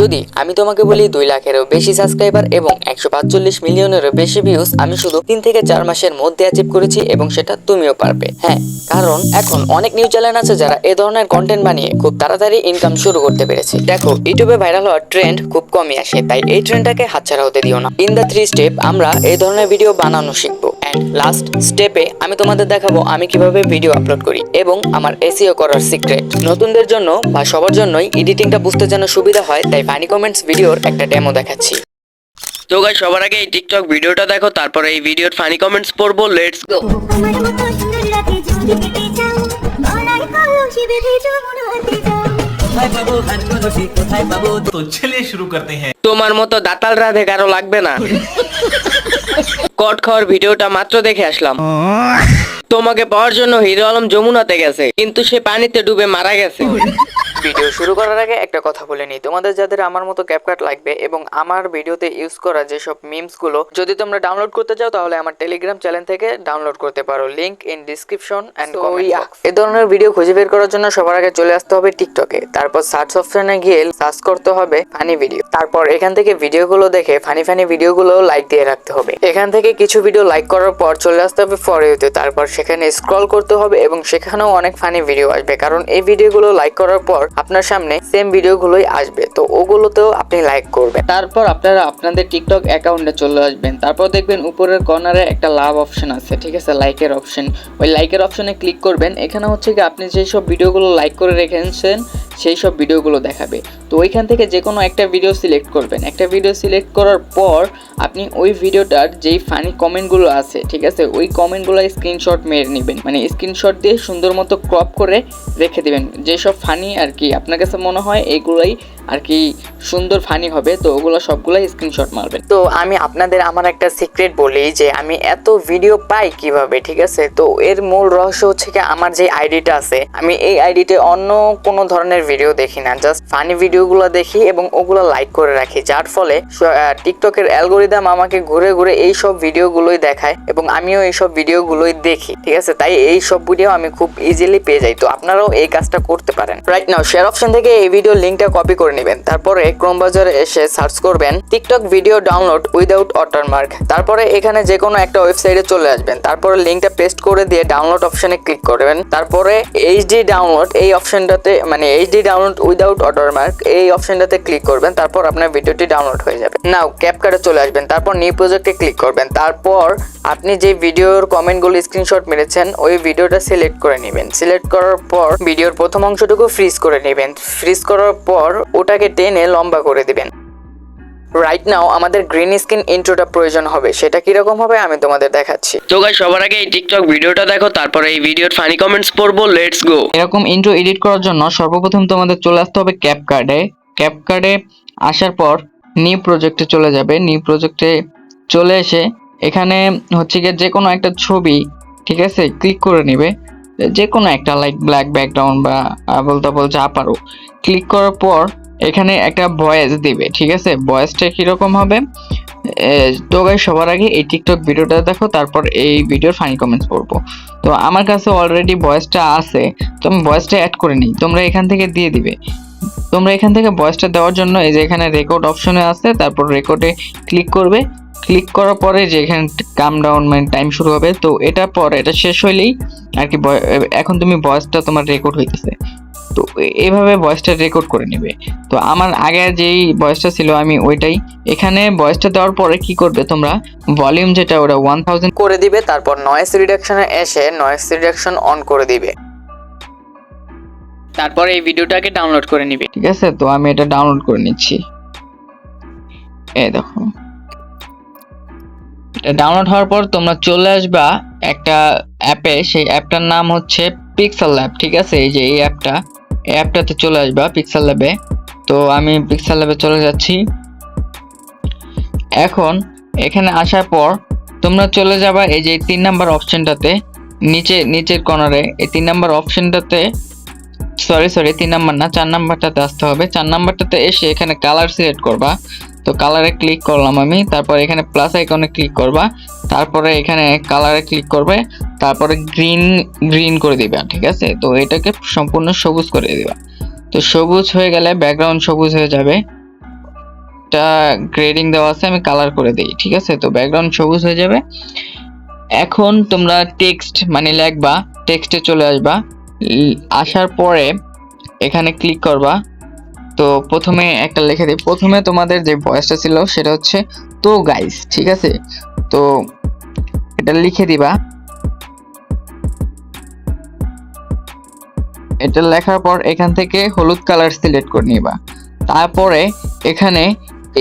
যদি আমি তোমাকে বলি দুই লাখেরও বেশি সাবস্ক্রাইবার এবং একশো পাঁচচল্লিশ মিলিয়নেরও বেশি ভিউজ আমি শুধু তিন থেকে চার মাসের মধ্যে অ্যাচিভ করেছি এবং সেটা তুমিও পারবে। হ্যাঁ কারণ এখন অনেক নিউজ চ্যানেল আছে যারা এ ধরনের কন্টেন্ট বানিয়ে খুব তাড়াতাড়ি ইনকাম শুরু করতে পেরেছে। দেখো ইউটিউবে ভাইরাল হওয়ার ট্রেন্ড খুব কমই আসে তাই এই ট্রেন্ডটাকে হাতছাড়া হতে দিও না। ইন দ্য থ্রি স্টেপ আমরা এই ধরনের ভিডিও বানানো শিখব। অ্যান্ড লাস্ট স্টেপে আমি তোমাদের দেখাবো আমি কীভাবে ভিডিও আপলোড করি এবং আমার এসিও করার সিক্রেট নতুনদের জন্য বা সবার জন্যই এডিটিংটা বুঝতে যেন সুবিধা হয় তাই ফানি কমেন্টস ভিডিওর একটা ডেমো দেখাচ্ছি। তো গাই সবার আগে এই টিকটক ভিডিওটা দেখো, তারপরে এই ভিডিওর ফানি কমেন্টস পড়ব লেটস গো তোমার মতো দাতাল রাধে কারও লাগবে না। কট খাওয়ার ভিডিওটা মাত্র দেখে আসলাম। তোমাকে পাওয়ার জন্য হিরো আলম যমুনাতে গেছে, কিন্তু সে পানিতে ডুবে মারা গেছে। ভিডিও শুরু করার আগে একটা কথা বলে নিই। তোমাদের যাদের আমার মতো ক্যাপকাট লাগবে এবং আমার ভিডিওতে ইউজ করা যেসব মিমসগুলো যদি তোমরা ডাউনলোড করতে চাও তাহলে আমার টেলিগ্রাম চ্যানেল থেকে ডাউনলোড করতে পারো। লিংক ইন ডিসক্রিপশন এন্ড এই ধরনের ভিডিও খুঁজে বের করার জন্য সবার আগে চলে আসতে হবে টিকটকে তারপর সার্চ অপশনে গিয়ে সার্চ করতে হবে ফানি ভিডিও তারপর এখান থেকে ভিডিওগুলো দেখে ফানি ফানি ভিডিওগুলো লাইক দিয়ে রাখতে হবে। এখান থেকে কিছু ভিডিও লাইক করার পর চলে আসতে হবে ফর ইউতে তারপর সেখানে স্ক্রল করতে হবে এবং সেখানেও অনেক ফানি ভিডিও আসবে। কারণ এই ভিডিওগুলো লাইক করার পর আপনার সামনে সেম ভিডিওগুলোই আসবে। তো ওগুলোতেও আপনি লাইক করবেন। তারপর আপনারা আপনাদের টিকটক অ্যাকাউন্টে চলে আসবেন। তারপর দেখবেন উপরের কর্নারে একটা লাভ অপশন আছে, ঠিক আছে? লাইকের অপশন ওই লাইকের অপশনে ক্লিক করবেন। এখানে হচ্ছে কি আপনি যেসব ভিডিওগুলো লাইক করে রেখেছেন সেই সব ভিডিওগুলো দেখাবে। তো ওইখান থেকে যে কোনো একটা ভিডিও সিলেক্ট করবেন। একটা ভিডিও সিলেক্ট করার পর আপনি ওই ভিডিওটার যেই ফানি কমেন্টগুলো আছে, ঠিক আছে? ওই কমেন্টগুলো স্ক্রিনশট মেরে নেবেন। মানে স্ক্রিনশট দিয়ে সুন্দর মতো ক্রপ করে রেখে দেবেন। যেসব ফানি আর কি আপনার কাছে মনে হয়, এগুলোই আর কি সুন্দর ফানি হবে, তো ওগুলো সবগুলাই স্ক্রিনশট মারবেন। তো আমি আপনাদের আমার একটা সিক্রেট বলি যে আমি এত ভিডিও পাই কীভাবে, ঠিক আছে? তো এর মূল রহস্য হচ্ছে কি আমার যে আইডিটা আছে, আমি এই আইডিতে অন্য কোনো ধরনের ভিডিও দেখি না জাস্ট ফানি ভিডিওগুলো দেখি এবং ওগুলো লাইক করে রাখি। যার ফলে টিকটকের অ্যালগোরিদম আমাকে ঘুরে ঘুরে এই সব ভিডিওগুলোই দেখায় এবং আমিও এই সব ভিডিওগুলোই দেখি, ঠিক আছে? তাই এই সব ভিডিও আমি খুব ইজিলি পেয়ে যাই। তো আপনারাও এই কাজটা করতে পারেন। রাইট নাও শেয়ার অপশন থেকে এই ভিডিও লিঙ্কটা কপি করে নেবেন। তারপরে ক্রোম বাজারে এসে সার্চ করবেন TikTok video download without watermark তারপরে এখানে যে কোনো একটা ওয়েবসাইটে চলে আসবেন। তারপরে লিঙ্কটা পেস্ট করে দিয়ে ডাউনলোড অপশনে ক্লিক করবেন। তারপরে এইচডি ডাউনলোড এই অপশনটাতে মানে এইচডি ডাউনলোড উইদাউট ওয়াটারমার্ক এই অপশনটাতে ক্লিক করবেন। তারপর আপনার ভিডিওটি ডাউনলোড হয়ে যাবে। নাও ক্যাপকাটে চলে আসবেন। তারপর নিউ প্রজেক্টে ক্লিক করবেন। তারপর আপনি যে ভিডিওর কমেন্টগুলো স্ক্রিনশট মেরেছেন, ওই ভিডিওটা সিলেক্ট করে নেবেন। সিলেক্ট করার পর ভিডিওর প্রথম অংশটুকু ফ্রিজ করে নেবেন। ফ্রিজ করার পর ওটাকে টেনে লম্বা করে দিবেন। রাইট নাও আমাদের গ্রিন স্ক্রিন ইন্ট্রোটা প্রয়োজন হবে। সেটা কীরকম হবে আমি তোমাদের দেখাচ্ছি। তো গাই সবার আগে এই টিকটক ভিডিওটা দেখো তারপরে এই ভিডিওর ফানি কমেন্টস পড়ব লেটস গো এরকম ইন্ট্রো এডিট করার জন্য সর্বপ্রথম তোমাদের চলে আসতে হবে ক্যাপকার্ডে ক্যাপকার্ডে আসার পর নিউ প্রজেক্টে চলে যাবে। নিউ প্রজেক্টে চলে এসে এখানে হচ্ছে গিয়ে যে কোনো একটা ছবি ঠিক আছে ক্লিক করে নেবে। যে কোনো একটা লাইক ব্ল্যাক ব্যাকগ্রাউন্ড বা বলতে যা পারো। ক্লিক করার পর এখানে একটা ভয়েস দিবে, ঠিক আছে? ভয়েসটা কীরকম হবে? তো গাই সবার আগে এই টিকটক ভিডিওটা দেখো, তারপর এই ভিডিওর ফাইন কমেন্টস পড়ব। তো আমার কাছে অলরেডি ভয়েসটা আছে, তো আমি ভয়েসটা অ্যাড করে নিই। তোমরা এখান থেকে দিয়ে দিবে। তোমরা এখান থেকে ভয়েসটা দেওয়ার জন্য এই যে এখানে রেকর্ড অপশনে আছে, তারপর রেকর্ডে ক্লিক করবে। ক্লিক করার পরে যে এখানে কাম ডাউন মানে টাইম শুরু হবে, তো এটা পর, এটা শেষ হইলেই আর কি এখন তুমি ভয়েসটা তোমার রেকর্ড হইতেছে। তো এ- এইভাবে ভয়েসটা রেকর্ড করে নেবে। তো আমার আগে যেই ভয়েসটা ছিল আমি ওইটাই। এখানে ভয়েসটা দেওয়ার পরে কি করবে তোমরা? ভলিউম যেটা ওটা ওয়ান থাউজেন্ড করে দিবে, তারপর নয়েস রিডাকশনে এসে নয়েস রিডাকশন অন করে দিবে। তারপর এই ভিডিওটাকে ডাউনলোড করে নিবে। ঠিক আছে? তো আমি এটা ডাউনলোড করে নিচ্ছি। এই দেখো। ডাউনলোড হওয়ার পর তোমরা চলে আসবা একটা অ্যাপে, সেই অ্যাপটার নাম হচ্ছে পিক্সেল ল্যাব ঠিক আছে? এই যে এই অ্যাপটা অ্যাপটাতে চলে আসবা পিক্সেল ল্যাবে তো আমি পিক্সেল ল্যাবে চলে যাচ্ছি। এখন এখানে আসার পর তোমরা চলে যাবা এই যে তিন নাম্বার অপশনটাতে, নিচে, নিচের কর্নারে এই তিন নাম্বার অপশনটাতে সরি সরি তিন নাম্বার না, চার নাম্বারটাতে আসতে হবে। চার নাম্বারটাতে এসে এখানে কালার সিলেক্ট করবা। তো কালারে ক্লিক করলাম আমি, তারপর এখানে প্লাস আইকনে ক্লিক করবা, তারপরে এখানে কালারে ক্লিক করবে, তারপরে গ্রিন গ্রিন করে দিবা, ঠিক আছে? তো এটাকে সম্পূর্ণ সবুজ করে দিবা। তো সবুজ হয়ে গেলে ব্যাকগ্রাউন্ড সবুজ হয়ে যাবে। একটা গ্রেডিং দেওয়া আছে, আমি কালার করে দিই, ঠিক আছে? তো ব্যাকগ্রাউন্ড সবুজ হয়ে যাবে। এখন তোমরা টেক্সট মানে লিখবা টেক্সটে চলে আসবা। আসার পরে এখানে ক্লিক করবা। তো প্রথমে একটা লিখে দিই। প্রথমে তোমাদের যে ভয়েসটা ছিল সেটা হচ্ছে, তো গাইস ঠিক আছে? তো এটা লিখে দিবা। এটা লেখার পর এখান থেকে হলুদ কালার সিলেক্ট করে নিবা। তারপরে এখানে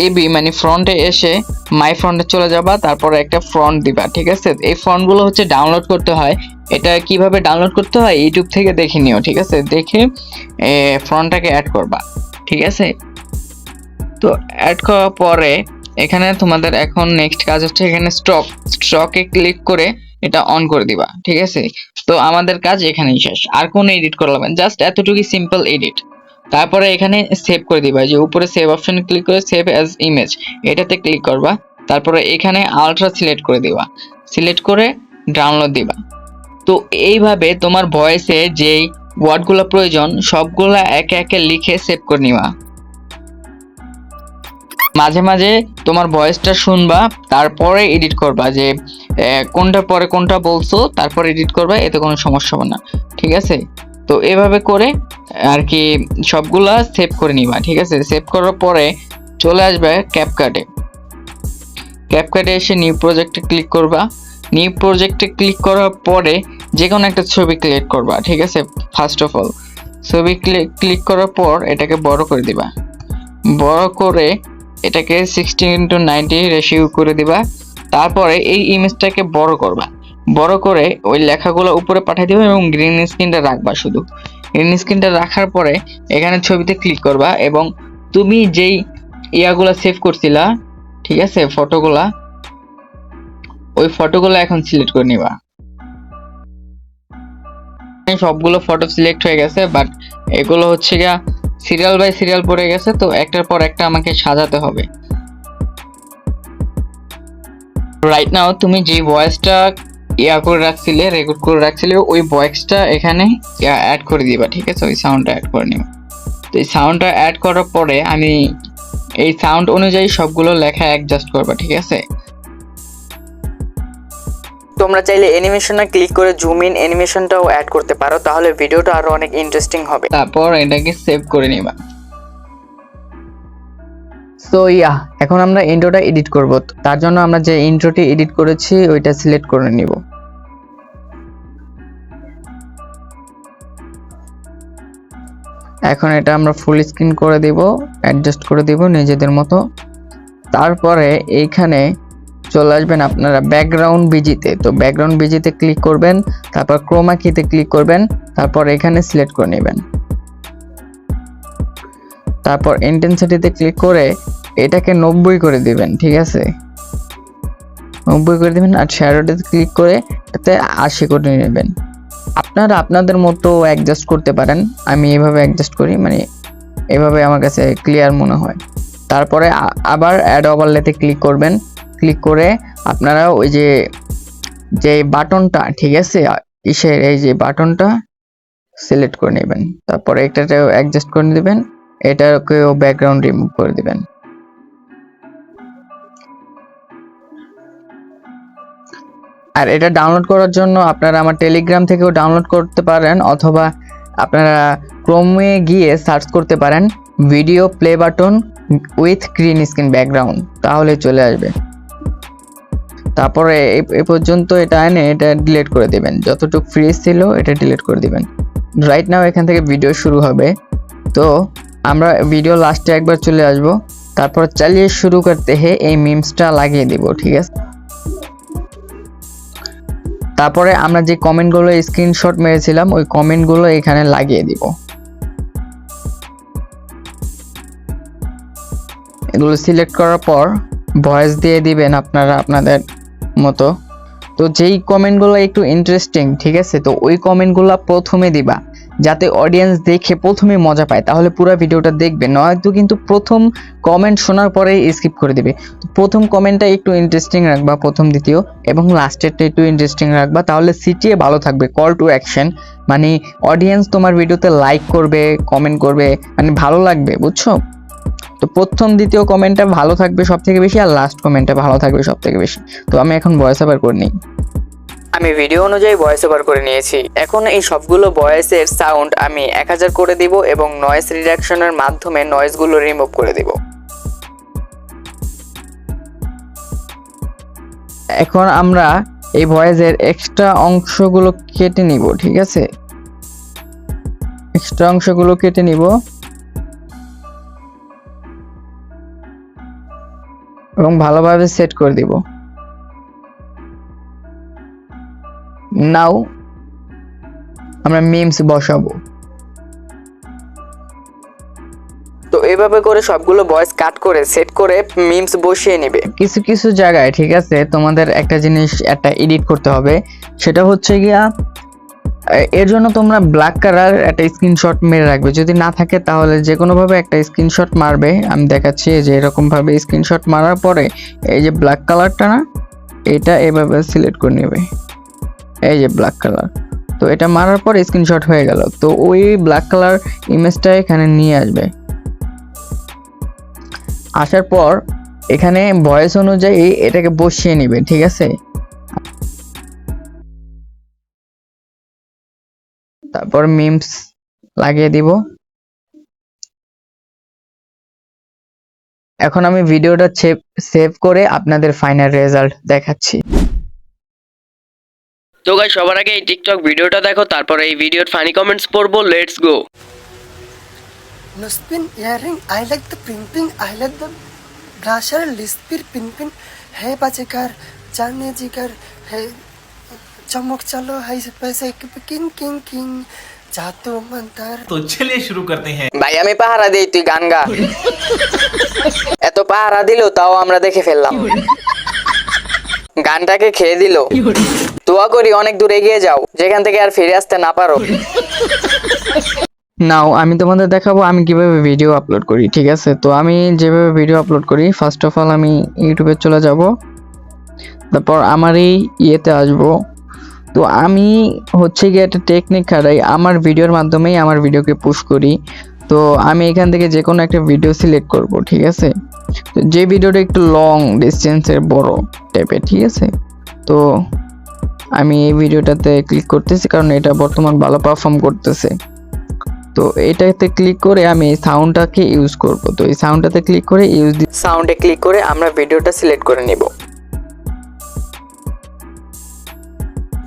এবি মানে ফ্রন্টে এসে মাই ফ্রন্টে চলে যাবা, তারপরে একটা ফ্রন্ট দিবা, ঠিক আছে? এই ফ্রন্টগুলো হচ্ছে ডাউনলোড করতে হয়। এটা কীভাবে ডাউনলোড করতে হয়? ইউটিউব থেকে দেখে নিও, ঠিক আছে? দেখে ফ্রন্টটাকে অ্যাড করবা। ঠিক আছে? তো অ্যাড করার পরে এখানে তোমাদের এখন নেক্সট কাজ হচ্ছে এখানে স্টক স্টকে ক্লিক করে এটা অন করে দিবা, ঠিক আছে? তো আমাদের কাজ এখানেই শেষ, আর কোনো এডিট করা লাগবে জাস্ট এতটুকুই সিম্পল এডিট তারপরে এখানে সেভ করে দিবা, যে উপরে সেভ অপশন ক্লিক করে সেভ অ্যাজ ইমেজ এটাতে ক্লিক করবা, তারপরে এখানে আলট্রা সিলেক্ট করে দিবা সিলেক্ট করে ডাউনলোড দিবা। তো এইভাবে তোমার ভয়েসে যেই ওয়ার্ডগুলো প্রয়োজন, সবগুলা একে একে লিখে সেভ করে নিবা। মাঝে মাঝে তোমার ভয়েসটা শুনবা, তারপরে এডিট করবা যে কোনটা পরে কোনটা বলছো, তারপর এডিট করবা, এতে কোনো সমস্যা হবে না। ঠিক আছে? তো এভাবে করে আর কি সবগুলা সেভ করে নিবা, ঠিক আছে? সেভ করার পরে চলে আসবে ক্যাপকাটে ক্যাপকাটে এসে নিউ প্রজেক্টে ক্লিক করবা। নিউ প্রজেক্টে ক্লিক করার পরে যে কোনো একটা ছবি ক্লিক করবা, ঠিক আছে? ফার্স্ট অফ অল ছবি ক্লিক করার পর এটাকে বড় করে দিবা। বড় করে এটাকে সিক্সটিন ইন্টু নাইনটি রেশিও করে দিবা। তারপরে এই ইমেজটাকে বড় করবা। বড় করে ওই লেখাগুলো উপরে পাঠিয়ে দিবা এবং গ্রিন স্ক্রিনটা রাখবা শুধু। গ্রিন স্ক্রিনটা রাখার পরে এখানে ছবিতে ক্লিক করবা এবং তুমি যেই ইয়াগুলা সেভ করছিলা, ঠিক আছে? ফটোগুলা ওই ফটোগুলো এখন সিলেক্ট করে নিবা। সবগুলো ফটো সিলেক্ট হয়ে গেছে বাট এগুলো হচ্ছে গিয়া সিরিয়াল বাই সিরিয়াল পড়ে গেছে, তো একটার পর একটা আমাকে সাজাতে হবে। রাইট নাও তুমি যে ভয়েসটা ইয়া করে রাখছিলে রেকর্ড করে রাখছিলে, ওই ভয়েসটা এখানে অ্যাড করে দিবা, ঠিক আছে? ওই সাউন্ডটা অ্যাড করে নিবা। তো এই সাউন্ডটা অ্যাড করার পরে আমি এই সাউন্ড অনুযায়ী সবগুলো লেখা অ্যাডজাস্ট করবা, ঠিক আছে? তোমরা চাইলে অ্যানিমেশনে ক্লিক করে জুম ইন অ্যানিমেশনটাও অ্যাড করতে পারো, তাহলে ভিডিওটা আরও অনেক ইন্টারেস্টিং হবে। তারপর এটাকে সেভ করে নিবা। সো ইয়া এখন আমরা ইন্ট্রোটা এডিট করব। তার জন্য আমরা যে ইন্ট্রোটি এডিট করেছি, ওইটা সিলেক্ট করে নিব। এখন এটা আমরা ফুল স্ক্রিন করে দিব অ্যাডজাস্ট করে দিব নিজেদের মতো। তারপরে এইখানে চলে আসবেন আপনারা ব্যাকগ্রাউন্ড বিজিতে তো। ব্যাকগ্রাউন্ড বিজিতে ক্লিক করবেন, তারপর ক্রোমা কিতে ক্লিক করবেন, তারপর এখানে সিলেক্ট করে নেবেন। তারপর ইন্টেন্সিটিতে ক্লিক করে এটাকে নব্বই করে দিবেন, ঠিক আছে? নব্বই করে দিবেন আর শ্যাডোতে ক্লিক করে এতে আশি করে নেবেন। আপনারা আপনাদের মতো অ্যাডজাস্ট করতে পারেন। আমি এভাবে অ্যাডজাস্ট করি মানে এভাবে আমার কাছে ক্লিয়ার মনে হয়। তারপরে আবার অ্যাড ওভারলেতে ক্লিক করবেন। ক্লিক করে আপনারা ওই যে যে বাটনটা, ঠিক আছে? ইসের এই যে বাটনটা সিলেক্ট করে নেবেন। তারপরে এটাতেও অ্যাডজাস্ট করে দিবেন এটাকেও ব্যাকগ্রাউন্ড রিমুভ করে দিবেন। আর এটা ডাউনলোড করার জন্য আপনারা আমার টেলিগ্রাম থেকেও ডাউনলোড করতে পারেন, অথবা আপনারা ক্রোমে গিয়ে সার্চ করতে পারেন video play button with green screen background তাহলে চলে আসবে। তারপরে এ- পর্যন্ত এটা এনে এটা ডিলিট করে দিবেন। যতটুকু ফ্রি ছিল এটা ডিলিট করে দিবেন। রাইট নাও এখান থেকে ভিডিও শুরু হবে। তো আমরা ভিডিও লাস্টে একবার চলে আসব। তারপর চালিয়ে শুরু করতে হে এই মিমসটা লাগিয়ে দিব, ঠিক আছে? তারপরে আমরা যে কমেন্টগুলো স্ক্রিনশট মেরেছিলাম, ওই কমেন্টগুলো এখানে লাগিয়ে দিব। এগুলো সিলেক্ট করার পর ভয়েস দিয়ে দিবেন আপনারা, আপনাদের মতো। তো যেই কমেন্টগুলো একটু ইন্টারেস্টিং ঠিক আছে? তো ওই কমেন্টগুলো প্রথমে দিবা, যাতে অডিয়েন্স দেখে প্রথমে মজা পায়। তাহলে পুরো ভিডিওটা দেখবে, নয়তো কিন্তু প্রথম কমেন্ট শোনার পরে স্কিপ করে দিবে। তো প্রথম কমেন্টটা একটু ইন্টারেস্টিং রাখবা, প্রথম, দ্বিতীয়, এবং লাস্টেরটা একটু ইন্টারেস্টিং রাখবা, তাহলে সিটিয়ে ভালো থাকবে। কল টু অ্যাকশন মানে অডিয়েন্স তোমার ভিডিওতে লাইক করবে কমেন্ট করবে মানে ভালো লাগবে, বুঝছ? তো প্রথম দ্বিতীয় কমেন্টটা ভালো থাকবে সব থেকে বেশি আর লাস্ট কমেন্টটা ভালো থাকবে সব থেকে বেশি। তো আমি এখন ভয়েস ওভার করে নিই। আমি ভিডিও অনুযায়ী ভয়েস ওভার করে নিয়েছি। এখন এই সবগুলো ভয়েসের সাউন্ড আমি এক হাজার করে দিব এবং নয়েজ রিডাকশনের মাধ্যমে নয়েজগুলো রিমুভ করে দিব। এখন আমরা এই ভয়েসের এক্সট্রা অংশগুলো কেটে নিব ঠিক আছে? এক্সট্রা অংশগুলো কেটে নিব। এবং ভালোভাবে সেট করে দিব। নাও আমরা মিমস বসাবো। তো এভাবে করে সবগুলো ভয়েস কাট করে সেট করে মিমস বসিয়ে নেবে। কিছু কিছু জায়গায় ঠিক আছে? তোমাদের একটা জিনিস একটা এডিট করতে হবে। সেটা হচ্ছে গিয়া এর জন্য তোমরা ব্ল্যাক কালার একটা স্ক্রিনশট মেরে রাখবে। যদি না থাকে তাহলে যে কোনোভাবে একটা স্ক্রিনশট মারবে। আমি দেখাচ্ছি যে এরকম ভাবে স্ক্রিনশট মারার পরে এই যে ব্ল্যাক কালারটা না, এটা এভাবে সিলেক্ট করে নেবে। এই যে ব্ল্যাক কালার তো এটা মারার পর স্ক্রিনশট হয়ে গেল। তো ওই ব্ল্যাক কালার ইমেজটা এখানে নিয়ে আসবে। আসার পর এখানে ভয়েস অনুযায়ী এটাকে বসিয়ে নেবে, ঠিক আছে? তারপর মিমস লাগিয়ে দিব। এখন আমি ভিডিওটা সেভ করে আপনাদের ফাইনাল রেজাল্ট দেখাচ্ছি। তো গাই সবার আগে এই টিকটক ভিডিওটা দেখো তারপর এই ভিডিওর ফানি কমেন্টস পড়ব let's go nosepin earring I like the পিংপিং I like the brusher lispir পিং হে hey কার jane jikar चमक चलो है पैसे किंग किंग किंग जादू मंतर तो चलिए शुरू करते हैं ভাই আমি পাহারা দিই তুই গান গা এত পাহারা দিল তাও আমরা দেখে ফেললাম গানটাকে খেয়ে দিল দোয়া করি অনেক দূর এগিয়ে যাও যেখান থেকে আর ফিরে আসতে না পারো নাও আমি তোমাদের দেখাবো আমি কিভাবে ভিডিও আপলোড করি ঠিক আছে তো আমি যেভাবে ভিডিও আপলোড করি ফার্স্ট অফ অল আমি ইউটিউবে চলে যাব তারপর আমার এই ইয়েতে আসব তো আমি হচ্ছে গিয়ে একটা টেকনিক খাটাই, আমার ভিডিওর মাধ্যমেই আমার ভিডিওকে পুশ করি। তো আমি এখান থেকে যে কোনো একটা ভিডিও সিলেক্ট করব, ঠিক আছে? যে ভিডিওটা একটু লং ডিস্টেন্সের বড় টাইপের ঠিক আছে? তো আমি এই ভিডিওটাতে ক্লিক করতেছি, কারণ এটা বর্তমান ভালো পারফর্ম করতেছে। তো এটাতে ক্লিক করে আমি এই সাউন্ডটাকে ইউজ করব। তো এই সাউন্ডটাতে ক্লিক করে ইউজ সাউন্ডে ক্লিক করে আমরা ভিডিওটা সিলেক্ট করে নিব।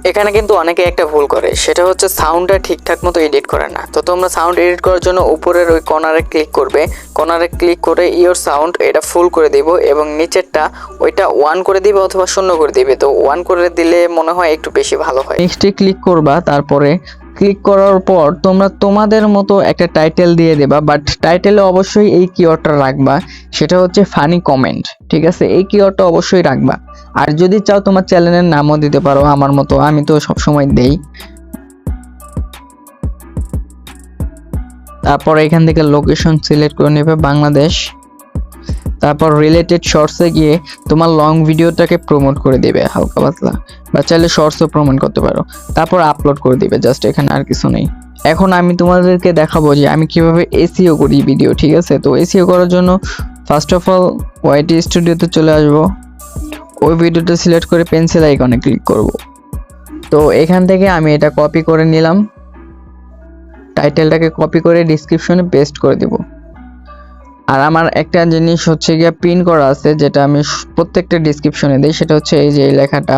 এখানে কিন্তু অনেকে একটা ভুল করে। সেটা হচ্ছে সাউন্ডটা ঠিকঠাক মতো এডিট করে না। তো তোমরা সাউন্ড এডিট করার জন্য উপরের ওই কর্নারে ক্লিক করবে। কর্নারে ক্লিক করে ইয়োর সাউন্ড এটা ফুল করে দিব এবং নিচেরটা ওইটা ওয়ান করে দিবে অথবা শূন্য করে দিবে। তো ওয়ান করে দিলে মনে হয় একটু বেশি ভালো হয়। নেক্সটে ক্লিক করবা, তারপরে ক্লিক করার পর তোমরা তোমাদের মতো একটা টাইটেল দিয়ে দেবা বাট টাইটেলে অবশ্যই এই কিওয়ার্ডটা রাখবা, সেটা হচ্ছে ফানি কমেন্ট ঠিক আছে? এই কিওয়ার্ডটা অবশ্যই রাখবা। আর যদি চাও তোমার চ্যানেলের নামও দিতে পারো, আমার মতো, আমি তো সবসময় দেই। তারপর এখান থেকে লোকেশন সিলেক্ট করে নেবে, বাংলাদেশ। তারপর রিলেটেড শর্টসে গিয়ে তোমার লং ভিডিওটাকে প্রমোট করে দেবে, হালকা পাতলা। বা চাইলে শর্টসও প্রমোট করতে পারো। তারপর আপলোড করে দিবে জাস্ট এখানে আর কিছু নেই। এখন আমি তোমাদেরকে দেখাবো যে আমি কীভাবে এসিও করি ভিডিও ঠিক আছে? তো এসিও করার জন্য ফার্স্ট অফ অল ওয়াইটি স্টুডিওতে চলে আসব। ওই ভিডিওটা সিলেক্ট করে পেন্সিল আইকনে ক্লিক করব। তো এখান থেকে আমি এটা কপি করে নিলাম। টাইটেলটাকে কপি করে ডিসক্রিপশনে পেস্ট করে দিব। আর আমার একটা জিনিস হচ্ছে গিয়ে প্রিন্ট করা আছে, যেটা আমি প্রত্যেকটা ডিসক্রিপশনে দিই, সেটা হচ্ছে এই যে এই লেখাটা,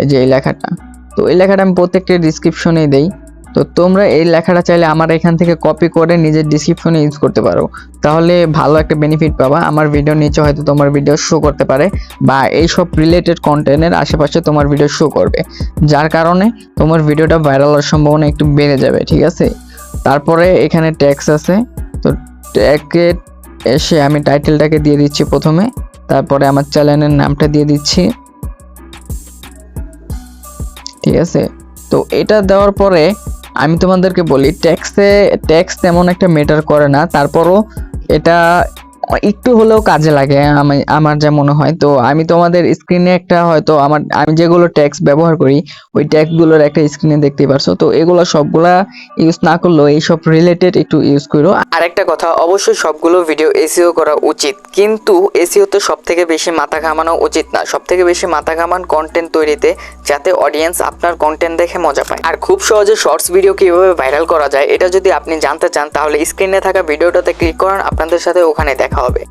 এই যে এই লেখাটা। তো এই লেখাটা আমি প্রত্যেকটা ডিসক্রিপশনে দেই। তো তোমরা এই লেখাটা চাইলে আমার এখান থেকে কপি করে নিজের ডিসক্রিপশনে ইউজ করতে পারো। তাহলে ভালো একটা বেনিফিট পাবা। আমার ভিডিও নিচে হয়তো তোমার ভিডিও শো করতে পারে বা এইসব রিলেটেড কন্টেন্টের আশেপাশে তোমার ভিডিও শো করবে। যার কারণে তোমার ভিডিওটা ভাইরাল হওয়ার সম্ভাবনা একটু বেড়ে যাবে, ঠিক আছে? তারপরে এখানে ট্যাক্স আছে। তো ট্যাগে এসে আমি টাইটেলটাকে দিয়ে দিচ্ছি প্রথমে। তারপরে আমার চ্যানেলের নামটা দিয়ে দিচ্ছি। ঠিক আছে? তো এটা দেওয়ার পরে আমি তোমাদেরকে বলি ট্যাক্সে ট্যাক্স তেমন একটা মেটার করে না। তারপরও এটা একটু হলেও কাজে লাগে, আমি, আমার যা মনে হয়। তো আমি তোমাদের স্ক্রিনে একটা হয়তো আমার, আমি যেগুলো ট্যাক্স ব্যবহার করি, ওই ট্যাক্সগুলোর একটা স্ক্রিনে দেখতে পারছ। তো এগুলো সবগুলা ইউজ না করলেও এইসব রিলেটেড একটু ইউজ করো। আর একটা কথা, অবশ্যই সবগুলো ভিডিও এসিও করা উচিত। কিন্তু এসিও তো সব থেকে বেশি মাথা ঘামানো উচিত না। সব থেকে বেশি মাথা ঘামান কন্টেন্ট তৈরিতে, যাতে অডিয়েন্স আপনার কন্টেন্ট দেখে মজা পায়। আর খুব সহজে শর্টস ভিডিও কীভাবে ভাইরাল করা যায়, এটা যদি আপনি জানতে চান, তাহলে স্ক্রিনে থাকা ভিডিওটাতে ক্লিক করেন। আপনাদের সাথে ওখানে দেখা হবে।